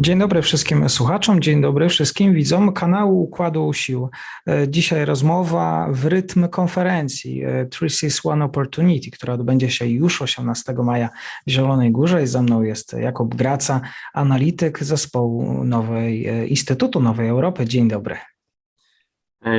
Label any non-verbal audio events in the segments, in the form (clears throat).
Dzień dobry wszystkim słuchaczom, dzień dobry wszystkim widzom kanału Układu Sił. E, Dzisiaj rozmowa w rytm konferencji e, Seas One Opportunity, która odbędzie się już 18 maja w Zielonej Górze i ze mną jest Jakub Graca, analityk zespołu Nowej e, Instytutu Nowej Europy. Dzień dobry.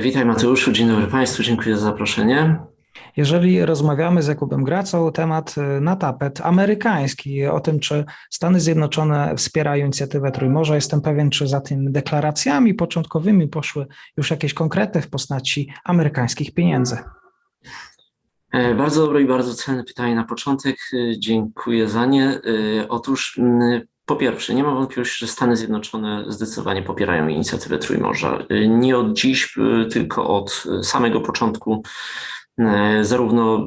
Witaj Mateuszu, dzień dobry Państwu, dziękuję za zaproszenie. Jeżeli rozmawiamy z Jakubem Gracą, temat y, na tapet amerykański, o tym, czy Stany Zjednoczone wspierają inicjatywę Trójmorza. Jestem pewien, czy za tymi deklaracjami początkowymi poszły już jakieś konkrety w postaci amerykańskich pieniędzy. E, Bardzo dobre i bardzo cenne pytanie na początek. E, Dziękuję za nie. E, Otóż po pierwsze, nie ma wątpliwości, że Stany Zjednoczone zdecydowanie popierają inicjatywę Trójmorza. Nie od dziś, tylko od samego początku. E, Zarówno e,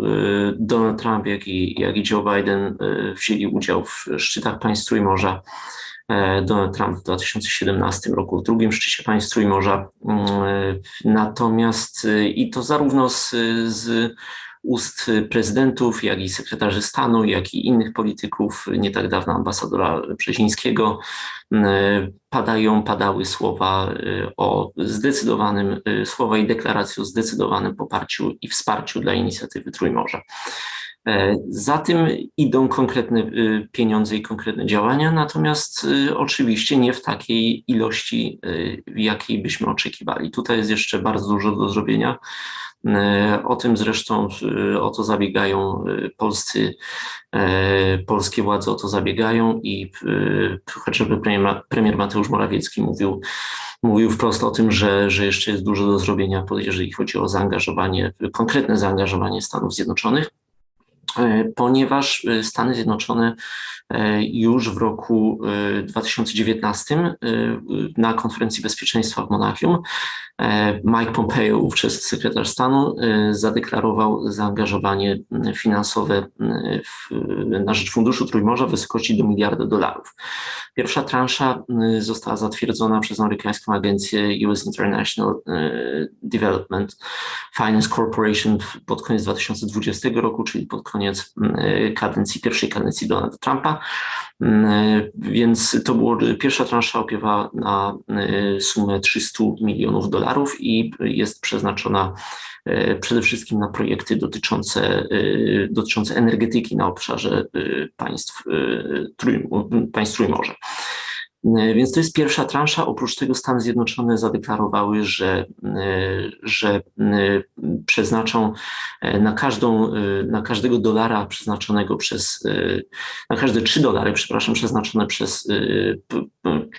Donald Trump, jak i, jak i Joe Biden e, wzięli udział w szczytach państw Trójmorza. Donald Trump w 2017 roku, w drugim szczycie państw Trójmorza. Mm, Natomiast i to zarówno z, z ust prezydentów, jak i sekretarzy stanu, jak i innych polityków, nie tak dawno ambasadora Brzezińskiego, e, padają, padały słowa e, o zdecydowanym, e, słowa i deklaracje o zdecydowanym poparciu i wsparciu dla inicjatywy Trójmorza. E, Za tym idą konkretne e, pieniądze i konkretne działania, natomiast oczywiście nie w takiej ilości, jakiej byśmy oczekiwali. Tutaj jest jeszcze bardzo dużo do zrobienia. E, O tym zresztą o to zabiegają e, polscy, e, polskie władze o to zabiegają i chociażby premier, premier Mateusz Morawiecki mówił, mówił wprost o tym, że, że jeszcze jest dużo do zrobienia, jeżeli chodzi o zaangażowanie, konkretne zaangażowanie Stanów Zjednoczonych ponieważ e, Stany Zjednoczone e, już w roku e, 2019 e, na konferencji bezpieczeństwa w Monachium e, Mike Pompeo, ówczesny sekretarz stanu, e, zadeklarował zaangażowanie finansowe w, na rzecz Funduszu Trójmorza w wysokości do miliarda dolarów. Pierwsza transza została zatwierdzona przez amerykańską agencję US International e, Development Finance Corporation pod koniec 2020 roku, czyli pod koniec m, kadencji, pierwszej kadencji Donalda Trumpa. M, Więc to było, pierwsza transza opiewała na e, sumę 300 milionów dolarów i jest przeznaczona e, przede wszystkim na projekty dotyczące, e, dotyczące energetyki na obszarze państw, państw Trójmorza. E, Więc to jest pierwsza transza. Oprócz tego Stany Zjednoczone zadeklarowały, że, e, że e, przeznaczą na, każdą, na każdego dolara przeznaczonego przez, na każde 3 dolary, przepraszam, przeznaczone przez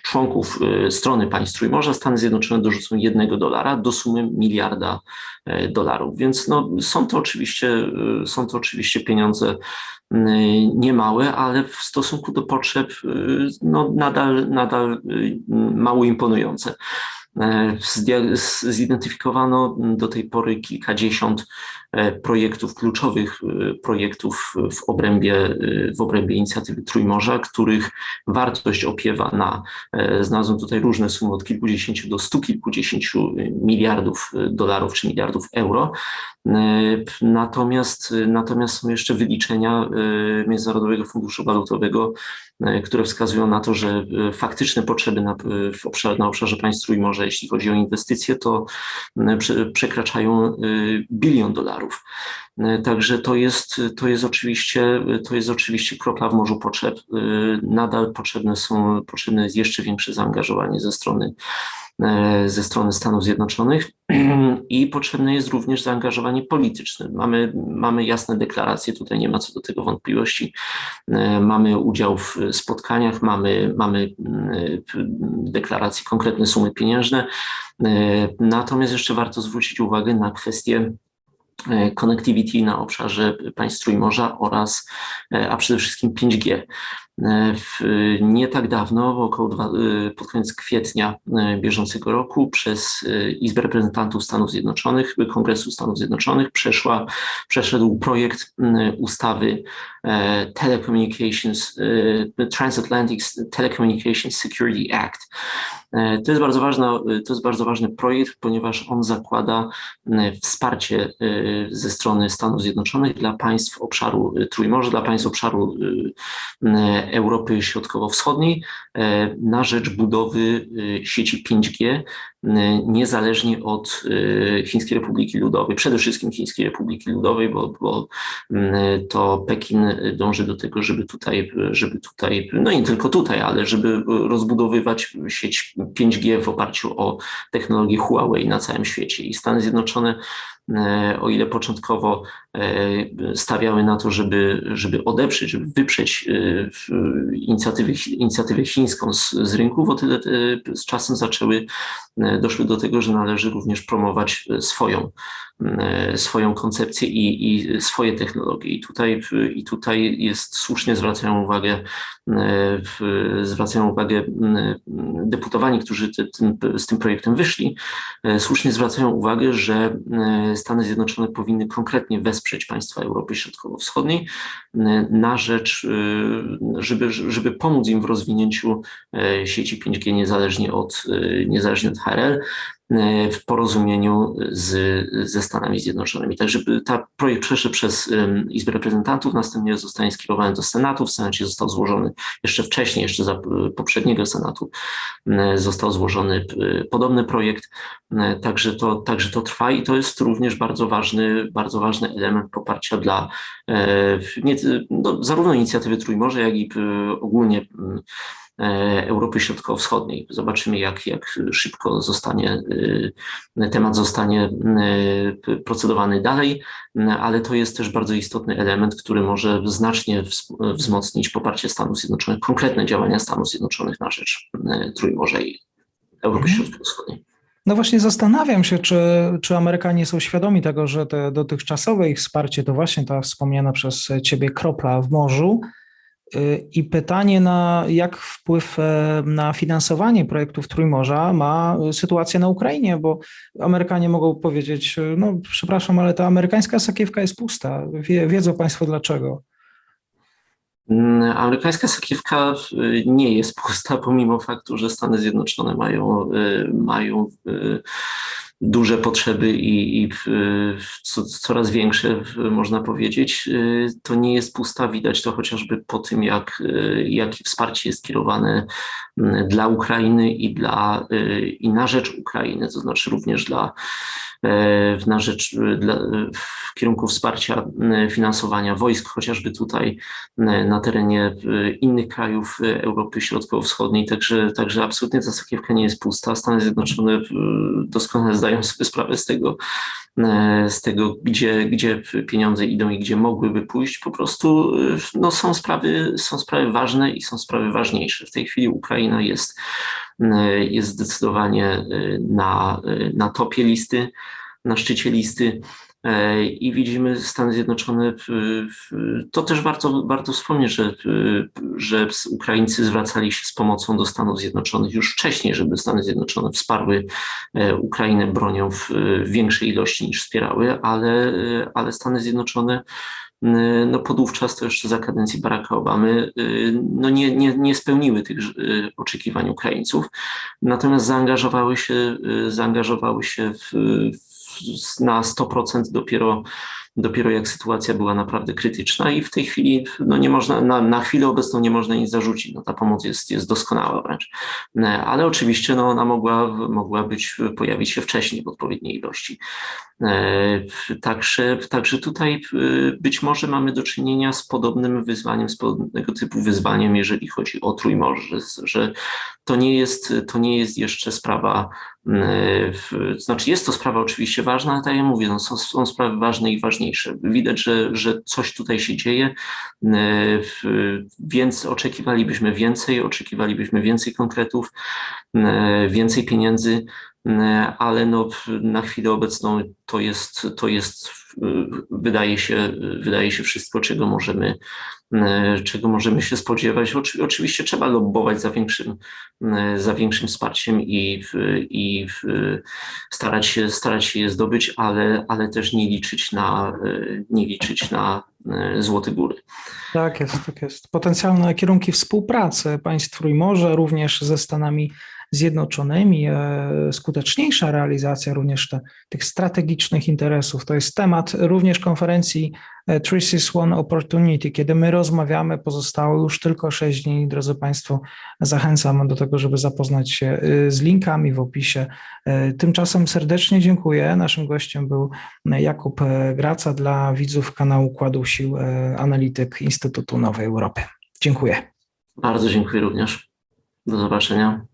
członków strony państw Trójmorza, Stany Zjednoczone dorzucą jednego dolara do sumy miliarda dolarów. Więc no, są to oczywiście, są to oczywiście pieniądze niemałe, ale w stosunku do potrzeb no, nadal, nadal e, mało imponujące. E, Zidentyfikowano do tej pory kilkadziesiąt projektów, kluczowych e, projektów w obrębie, e, w obrębie inicjatywy Trójmorza, których wartość opiewa na, e, znalazłem tutaj różne sumy od kilkudziesięciu do stu kilkudziesięciu miliardów dolarów czy miliardów euro. E, Natomiast, natomiast są jeszcze wyliczenia e, Międzynarodowego Funduszu Walutowego, e, które wskazują na to, że e, faktyczne potrzeby na, w obszarze, na obszarze państw Trójmorza, jeśli chodzi o inwestycje, to przekraczają e, bilion dolarów. E, Także to jest, to jest oczywiście, to jest oczywiście kropla w morzu potrzeb. E, Nadal potrzebne są, potrzebne jest jeszcze większe zaangażowanie ze strony e, ze strony Stanów Zjednoczonych (clears throat) i potrzebne jest również zaangażowanie polityczne. Mamy, mamy jasne deklaracje, tutaj nie ma co do tego wątpliwości. Mamy udział w spotkaniach, mamy, mamy deklaracje, konkretne sumy pieniężne. Natomiast jeszcze warto zwrócić uwagę na kwestię connectivity na obszarze państw Trójmorza oraz, e, a przede wszystkim 5G. E, w, nie tak dawno, około dwa, e, pod koniec kwietnia e, bieżącego roku przez e, Izbę Reprezentantów Stanów Zjednoczonych, Kongresu Stanów Zjednoczonych przeszła, przeszedł projekt ustawy e, Telecommunications, e, Transatlantic Telecommunications Security Act. E, To jest bardzo ważna, to jest bardzo ważny projekt, ponieważ on zakłada e, wsparcie e, ze strony Stanów Zjednoczonych dla państw obszaru e, Trójmorza, dla państw obszaru e, Europy Środkowo-Wschodniej na rzecz budowy sieci 5G niezależnie od Chińskiej Republiki Ludowej, przede wszystkim Chińskiej Republiki Ludowej, bo, bo to Pekin dąży do tego, żeby tutaj, żeby tutaj, no nie tylko tutaj, ale żeby rozbudowywać sieć 5G w oparciu o technologię Huawei na całym świecie. I Stany Zjednoczone o ile początkowo e, stawiały na to, żeby, żeby odeprzeć, żeby wyprzeć e, inicjatywę, inicjatywę chińską z, z rynków, o tyle z czasem zaczęły, doszły do tego, że należy również promować swoją, swoją koncepcję i, i swoje technologie. I tutaj, I tutaj jest słusznie zwracają uwagę, zwracają uwagę deputowani, którzy ty, tym, z tym projektem wyszli, słusznie zwracają uwagę, że Stany Zjednoczone powinny konkretnie wesprzeć państwa Europy Środkowo-Wschodniej na rzecz, żeby, żeby pomóc im w rozwinięciu sieci 5G niezależnie od, niezależnie od HRL w porozumieniu z, ze Stanami Zjednoczonymi. Tak, żeby ta projekt przeszedł przez Izbę Reprezentantów, następnie zostanie skierowany do Senatu. W Senacie został złożony jeszcze wcześniej, jeszcze za poprzedniego Senatu został złożony podobny projekt. Także to, także to trwa i to jest również bardzo ważny, bardzo ważny element poparcia dla nie, no, zarówno inicjatywy Trójmorza, jak i ogólnie E, Europy Środkowo-Wschodniej. Zobaczymy, jak, jak szybko zostanie, e, temat zostanie e, procedowany dalej, ale to jest też bardzo istotny element, który może znacznie wzmocnić poparcie Stanów Zjednoczonych, konkretne działania Stanów Zjednoczonych na rzecz Trójmorza i Europy mhm. Środkowo-Wschodniej. No właśnie zastanawiam się, czy, czy Amerykanie są świadomi tego, że te dotychczasowe ich wsparcie to właśnie ta wspomniana przez ciebie kropla w morzu, i pytanie, na jak wpływ e, na finansowanie projektów Trójmorza ma sytuacja na Ukrainie, bo Amerykanie mogą powiedzieć, e, no przepraszam, ale ta amerykańska sakiewka jest pusta. Wie, wiedzą Państwo dlaczego. Mm, amerykańska sakiewka e, nie jest pusta, pomimo faktu, że Stany Zjednoczone mają, mają duże potrzeby i, i coraz większe, można powiedzieć. Y, to nie jest pusta, widać to chociażby po tym, jak, y, jakie wsparcie jest kierowane mm, dla Ukrainy i, dla, y, i na rzecz Ukrainy, to znaczy również dla na rzecz, dla, w kierunku wsparcia finansowania wojsk, chociażby tutaj na terenie innych krajów Europy Środkowo-Wschodniej. Także, także absolutnie ta sakiewka nie jest pusta. Stany Zjednoczone doskonale zdają sobie sprawę z tego, z tego, gdzie, gdzie pieniądze idą i gdzie mogłyby pójść. Po prostu no, są, sprawy, są sprawy ważne i są sprawy ważniejsze. W tej chwili Ukraina jest E, jest zdecydowanie e, na, e, na topie listy, na szczycie listy. I widzimy Stany Zjednoczone, to też warto, warto wspomnieć, że, że Ukraińcy zwracali się z pomocą do Stanów Zjednoczonych już wcześniej, żeby Stany Zjednoczone wsparły Ukrainę bronią w większej ilości niż wspierały, ale, ale Stany Zjednoczone no podówczas to jeszcze za kadencji Baracka Obamy, no nie, nie, nie spełniły tych oczekiwań Ukraińców, natomiast zaangażowały się, zaangażowały się w, w, na 100% dopiero dopiero jak sytuacja była naprawdę krytyczna i w tej chwili no nie można, na, na chwilę obecną nie można nic zarzucić. No, ta pomoc jest, jest doskonała wręcz. E, ale oczywiście no, ona mogła, mogła być, pojawić się wcześniej w odpowiedniej ilości. E, także, także tutaj e, być może mamy do czynienia z podobnym wyzwaniem, z podobnego typu wyzwaniem, jeżeli chodzi o Trójmorze, że, to nie jest, to nie jest jeszcze sprawa znaczy jest to sprawa oczywiście ważna, ale tak jak mówię, no są, są sprawy ważne i ważniejsze. Widać, że, że coś tutaj się dzieje, więc oczekiwalibyśmy więcej, oczekiwalibyśmy więcej konkretów, więcej pieniędzy, ale no na chwilę obecną to jest, to jest wydaje się, wydaje się wszystko, czego możemy, E, czego możemy się spodziewać. Oczywiście trzeba lobbować za większym, za większym wsparciem i, i starać, się, starać się je zdobyć, ale, ale też nie liczyć na, nie liczyć na złote góry. Tak jest, tak jest. Potencjalne kierunki współpracy państw Trójmorza, również ze Stanami Zjednoczonymi, skuteczniejsza realizacja również te, tych strategicznych interesów. To jest temat również konferencji e, Three is One Opportunity. Kiedy my rozmawiamy, pozostało już tylko 6 dni. Drodzy Państwo, zachęcam do tego, żeby zapoznać się y, z linkami w opisie. E, Tymczasem serdecznie dziękuję. Naszym gościem był Jakub e, Graca dla widzów kanału Układu Sił, e, analityk Instytutu Nowej Europy. Dziękuję. Bardzo dziękuję również. Do zobaczenia.